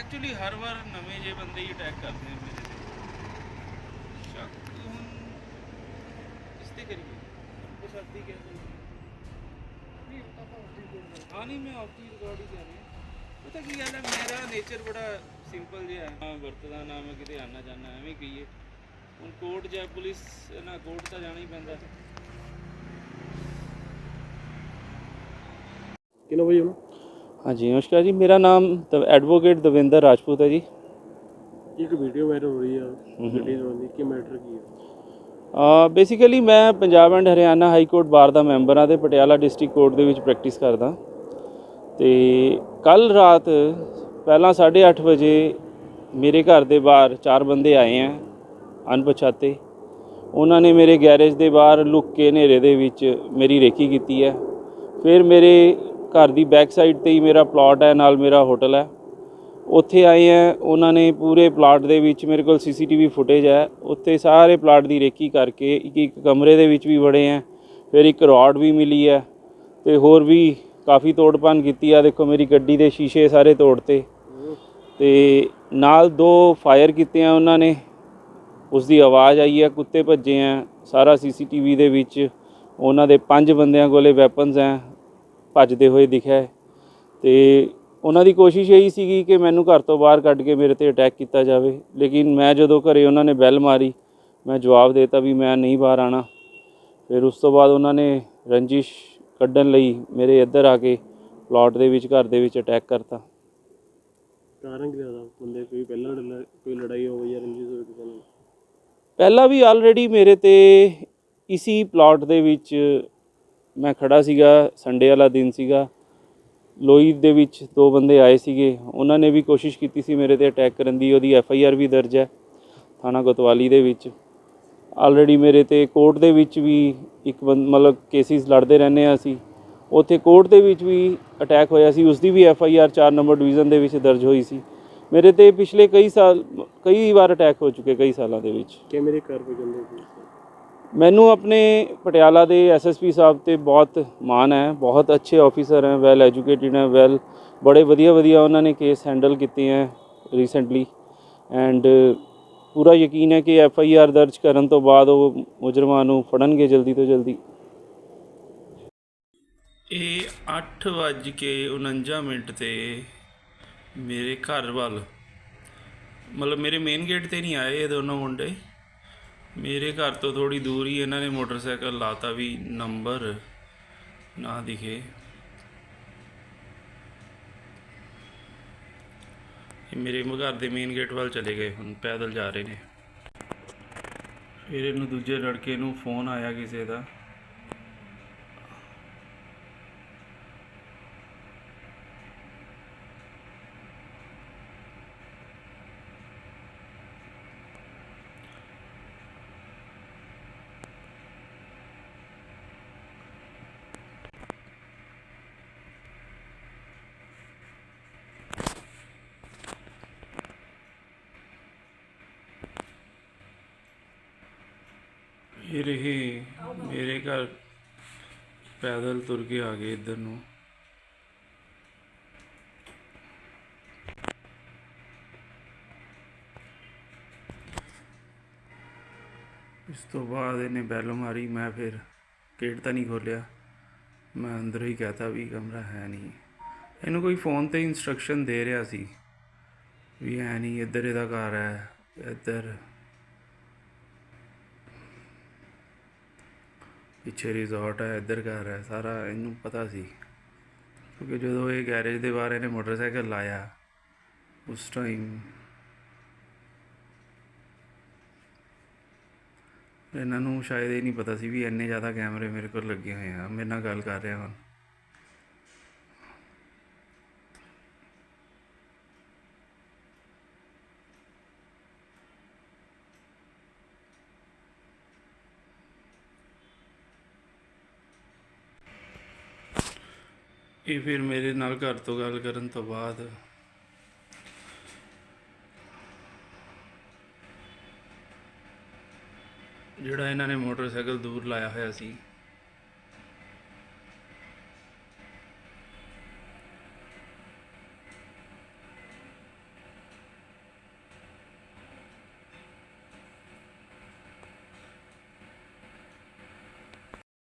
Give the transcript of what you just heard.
Actually ਹਰ ਵਾਰ ਨਵੇਂ ਜੇ ਬੰਦੇ ਹੀ ਅਟੈਕ ਕਰਦੇ ਆ ਮੇਰੇ ਤੇ। ਸ਼ੱਕ ਹੁਣ ਇਸ ਤੇ ਕਰੀਏ ਬੇਸ਼ੱਕੀ ਕਹਿ ਸਕਦੇ ਹਾਂ ਨਹੀਂ ਮੈਂ ਆਫ ਦੀ ਰਿਕਾਰਡ ਹੀ ਕਰ ਰਿਹਾ। ਪਤਾ ਕੀ ਗੱਲ ਹੈ ਮੇਰਾ ਨੇਚਰ ਬੜਾ ਸਿੰਪਲ ਜਿਹਾ ਹੈ। ਮੈਂ ਵਰਤਦਾ ਨਾ ਮੈਂ ਕਿਤੇ ਆਣਾ ਜਾਣਾ ਐਵੇਂ ਕਹੀਏ। ਹੁਣ ਕੋਰਟ ਜਾਂ ਪੁਲਿਸ ਨਾ ਕੋਰਟ ਤਾਂ ਜਾਣਾ ਹੀ ਪੈਂਦਾ। ਕਿੰਨਾ ਵਜੇ ਹੁਣ? ਹਾਂਜੀ ਨਮਸਕਾਰ ਜੀ। ਮੇਰਾ ਨਾਮ ਐਡਵੋਕੇਟ ਦਵਿੰਦਰ ਰਾਜਪੂਤ ਹੈ ਜੀ। ਇੱਕ ਵੀਡੀਓ ਵਾਇਰਲ ਹੋ ਰਹੀ ਆ ਗੱਡੀ ਚਲਾਉਣ ਦੀ ਕੀ ਮੈਟਰ ਕੀ ਹੈ ਬੇਸਿਕਲੀ ਮੈਂ Punjab and Haryana high court bar the member ਹਾਂ ਤੇ ਪਟਿਆਲਾ ਡਿਸਟ੍ਰਿਕਟ ਕੋਰਟ ਦੇ ਵਿੱਚ ਪ੍ਰੈਕਟਿਸ ਕਰਦਾ। ਤੇ ਕੱਲ ਰਾਤ ਪਹਿਲਾਂ 8:30 ਵਜੇ ਮੇਰੇ ਘਰ ਦੇ ਬਾਹਰ ਚਾਰ ਬੰਦੇ ਆਏ ਆ ਅਣਪਛਾਤੇ। ਉਹਨਾਂ ਨੇ ਮੇਰੇ ਗੈਰੇਜ ਦੇ ਬਾਹਰ ਲੁੱਕ ਕੇ ਹਨੇਰੇ ਦੇ ਵਿੱਚ ਮੇਰੀ ਰੇਕੀ ਕੀਤੀ ਹੈ। ਫਿਰ ਮੇਰੇ ਘਰ ਦੀ ਬੈਕ ਸਾਈਡ ਤੇ ਹੀ ਮੇਰਾ ਪਲਾਟ ਹੈ, ਨਾਲ ਮੇਰਾ ਹੋਟਲ ਹੈ। ਉੱਥੇ ਆਏ ਆ ਉਹਨਾਂ ਨੇ ਪੂਰੇ ਪਲਾਟ ਦੇ ਵਿੱਚ ਮੇਰੇ ਕੋਲ ਸੀਸੀਟੀਵੀ ਫੁਟੇਜ ਹੈ। ਉੱਥੇ ਸਾਰੇ ਪਲਾਟ ਦੀ ਰੇਕੀ ਕਰਕੇ ਇੱਕ ਇੱਕ ਕਮਰੇ ਦੇ ਵਿੱਚ ਵੀ ਵੜੇ ਆ ਫਿਰ ਇੱਕ ਰੋਡ ਵੀ ਮਿਲੀ ਹੈ ਤੇ ਹੋਰ ਵੀ ਕਾਫੀ ਤੋੜਪਾਨ ਕੀਤੀ ਆ। ਦੇਖੋ ਮੇਰੀ ਗੱਡੀ ਦੇ ਸ਼ੀਸ਼ੇ ਸਾਰੇ ਤੋੜਤੇ। ਤੇ ਨਾਲ ਦੋ ਫਾਇਰ ਕੀਤੇ ਆ ਉਹਨਾਂ ਨੇ। ਉਸ ਦੀ ਆਵਾਜ਼ ਆਈ ਹੈ, ਕੁੱਤੇ ਭੱਜੇ ਆ। ਸਾਰਾ ਸੀਸੀਟੀਵੀ ਦੇ ਵਿੱਚ ਉਹਨਾਂ ਦੇ ਪੰਜ ਬੰਦਿਆਂ ਕੋਲੇ ਵੈਪਨਸ ਹੈ। ਭੱਜਦੇ ਹੋਏ ਦਿਖਿਆ ਹੈ। ਤੇ ਉਹਨਾਂ ਦੀ ਕੋਸ਼ਿਸ਼ ਇਹੀ ਸੀਗੀ ਕਿ ਮੈਨੂੰ ਘਰ ਤੋਂ ਬਾਹਰ ਕੱਢ ਕੇ ਮੇਰੇ ਤੇ ਅਟੈਕ ਕੀਤਾ ਜਾਵੇ। ਲੇਕਿਨ ਮੈਂ ਜਦੋਂ ਘਰੇ ਉਹਨਾਂ ਨੇ ਬੈਲ ਮਾਰੀ ਮੈਂ ਜਵਾਬ ਦੇਤਾ ਵੀ ਮੈਂ ਨਹੀਂ ਬਾਹਰ ਆਣਾ ਫਿਰ ਉਸ ਤੋਂ ਬਾਅਦ ਉਹਨਾਂ ਨੇ ਰੰਜਿਸ਼ ਕੱਢਣ ਲਈ ਮੇਰੇ ਇੱਧਰ ਆ ਕੇ ਪਲਾਟ ਦੇ ਵਿੱਚ ਘਰ ਦੇ ਵਿੱਚ ਅਟੈਕ ਕਰਤਾ। ਕਾਰਨ ਕੀ ਲੱਗਦਾ ਬੰਦੇ ਕੋਈ ਪਹਿਲਾਂ ਕੋਈ ਲੜਾਈ ਹੋਵੇ ਜਾਂ ਰੰਜਿਸ਼ ਕਿਸੇ ਨਾਲ? ਪਹਿਲਾਂ ਵੀ ਆਲਰੇਡੀ ਮੇਰੇ ਤੇ ਇਸੀ ਪਲਾਟ ਦੇ ਵਿੱਚ ਮੈਂ ਖੜਾ ਸੀਗਾ ਸੰਡੇ ਵਾਲਾ ਦਿਨ ਸੀਗਾ। ਲੋਈ ਦੇ ਵਿੱਚ ਦੋ ਬੰਦੇ ਆਏ ਸੀਗੇ। ਉਹਨਾਂ ਨੇ ਵੀ ਕੋਸ਼ਿਸ਼ ਕੀਤੀ ਸੀ ਮੇਰੇ ਤੇ ਅਟੈਕ ਕਰਨ ਦੀ। ਉਹਦੀ ਐਫ ਆਈ ਆਰ ਵੀ ਦਰਜ ਹੈ, ਥਾਣਾ ਕੋਤਵਾਲੀ ਦੇ ਵਿੱਚ। ਆਲਰੇਡੀ ਮੇਰੇ ਤੇ ਕੋਰਟ ਦੇ ਵਿੱਚ ਵੀ ਇੱਕ ਬੰ- ਮਤਲਬ ਕੇਸਿਸ ਲੜਦੇ ਰਹਿੰਦੇ ਆ ਅਸੀਂ। ਉੱਥੇ ਕੋਰਟ ਦੇ ਵਿੱਚ ਵੀ ਅਟੈਕ ਹੋਇਆ ਸੀ। ਉਸ ਦੀ ਵੀ F I R 4 number division ਦੇ ਵਿੱਚ ਦਰਜ ਹੋਈ ਸੀ। ਮੇਰੇ ਤੇ ਪਿਛਲੇ ਕਈ ਸਾਲ, ਕਈ ਵਾਰ ਅਟੈਕ ਹੋ ਚੁੱਕੇ ਕਈ ਸਾਲਾਂ ਦੇ ਵਿੱਚ। ਕਿ ਮੇਰੇ ਘਰ ਪੇ ਜਾਂਦੇ ਮੈਨੂੰ ਆਪਣੇ ਪਟਿਆਲਾ ਦੇ ਐਸਐਸਪੀ ਸਾਹਿਬ ਤੇ ਬਹੁਤ ਮਾਣ ਹੈ, ਬਹੁਤ ਅੱਛੇ ਆਫੀਸਰ ਹੈ ਵੈਲ ਐਜੂਕੇਟਿਡ ਹੈ ਵੈਲ ਬੜੇ ਵਧੀਆ ਵਧੀਆ ਉਹਨਾਂ ਨੇ ਕੇਸ ਹੈਂਡਲ ਕੀਤੇ ਹੈ ਰੀਸੈਂਟਲੀ ਐਂਡ ਪੂਰਾ ਯਕੀਨ ਹੈ ਕਿ ਐਫ ਆਈ ਆਰ ਦਰਜ ਕਰਨ ਤੋਂ ਬਾਅਦ ਉਹ ਮੁਜਰਮਾਂ ਨੂੰ ਫੜਨਗੇ ਜਲਦੀ ਤੋਂ ਜਲਦੀ। ਇਹ 8:49 ਮਿੰਟ ਤੇ ਮੇਰੇ ਘਰ ਵੱਲ, ਮਤਲਬ ਮੇਰੇ ਮੇਨ ਗੇਟ ਤੇ ਨਹੀਂ ਆਏ ਇਹ ਦੋਨੋਂ ਮੁੰਡੇ। ਮੇਰੇ ਘਰ ਤੋਂ ਥੋੜੀ ਦੂਰ ਹੀ ਇਹਨਾਂ ਨੇ ਮੋਟਰਸਾਈਕਲ ਲਾਤਾ ਵੀ ਨੰਬਰ, ਨਾ ਦਿਖੇ। ਮੇਰੇ ਘਰ ਦੇ ਮੇਨ ਗੇਟ ਵੱਲ ਚਲੇ ਗਏ, ਹੁਣ ਪੈਦਲ ਜਾ ਰਹੇ ਨੇ। ਫਿਰ ਇਹਨੂੰ ਦੂਜੇ ਲੜਕੇ ਨੂੰ ਫੋਨ ਆਇਆ ਕਿਸੇ ਦਾ। ਫਿਰ ਇਹ ਮੇਰੇ ਘਰ ਪੈਦਲ ਤੁਰ ਕੇ ਆ ਗਏ ਇੱਧਰ ਨੂੰ। ਇਸ ਤੋਂ ਬਾਅਦ ਇਹਨੇ ਬੈਲ ਮਾਰੀ, ਮੈਂ ਫਿਰ ਗੇਟ ਤਾਂ ਨਹੀਂ ਖੋਲਿਆ ਮੈਂ ਅੰਦਰ ਹੀ ਕਹਤਾ ਵੀ ਕਮਰਾ ਹੈ ਨਹੀਂ। ਇਹਨੂੰ ਕੋਈ ਫੋਨ ਤੇ ਇਨਸਟਰਕਸ਼ਨ ਦੇ ਰਿਹਾ ਸੀ ਵੀ ਹੈ ਨਹੀਂ, ਇੱਧਰ ਇਹਦਾ ਘਰ ਹੈ, ਇੱਧਰ ਪਿੱਛੇ ਰਿਜ਼ੋਰਟ ਹੈ ਇੱਧਰ ਘਰ ਹੈ ਸਾਰਾ ਇਹਨੂੰ ਪਤਾ ਸੀ। ਕਿਉਂਕਿ ਜਦੋਂ ਇਹ ਗੈਰੇਜ ਦੇ ਬਾਹਰ ਇਹਨੇ ਮੋਟਰਸਾਈਕਲ ਲਾਇਆ, ਉਸ ਟਾਈਮ ਇਹਨਾਂ ਨੂੰ ਸ਼ਾਇਦ ਇਹ ਨਹੀਂ ਪਤਾ ਸੀ ਵੀ ਇੰਨੇ ਜ਼ਿਆਦਾ ਕੈਮਰੇ ਮੇਰੇ ਕੋਲ ਲੱਗੇ ਹੋਏ ਆ। ਮੇਰੇ ਨਾਲ ਗੱਲ ਕਰ ਰਿਹਾ ਹੁਣ। ਇਹ ਫਿਰ ਮੇਰੇ ਨਾਲ ਘਰ ਤੋਂ ਗੱਲ ਕਰਨ ਤੋਂ ਬਾਅਦ ਜਿਹੜਾ ਇਹਨਾਂ ਨੇ ਮੋਟਰਸਾਈਕਲ ਦੂਰ ਲਾਇਆ ਹੋਇਆ ਸੀ